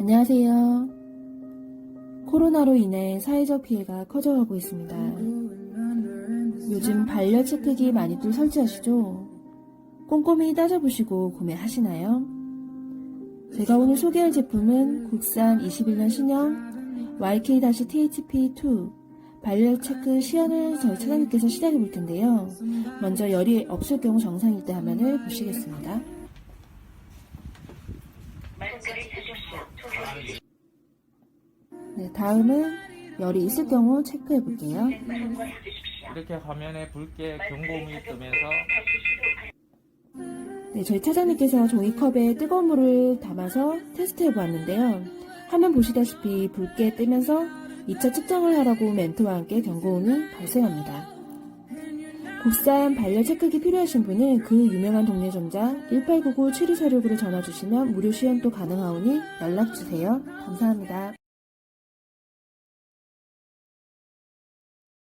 안녕하세요. 환경 피해가 커져가고 있습니다. 요즘 반려 체크기 많이들 설치하시죠? 꼼꼼히 따져보시고 구매하시나요? 제가 오늘 소개할 제품은 국산 21년 신형 YK-THP2 반려 체크 시연을 저희 차장님께서 시작해 볼 텐데요. 먼저 열이 없을 경우 정상일 때 화면을 보시겠습니다. 네, 다음은 열이 있을 경우 체크해 볼게요. 이렇게 화면에 붉게 경고음이 뜨면서 네, 저희 차장님께서 종이컵에 뜨거운 물을 담아서 테스트해 보았는데요. 화면 보시다시피 붉게 뜨면서 2차 측정을 하라고 멘트와 함께 경고음이 발생합니다. 국산 반려 체크기 필요하신 분은 그 유명한 동네 점자 1899-7246으로 전화 주시면 무료 시연도 가능하오니 연락 주세요. 감사합니다.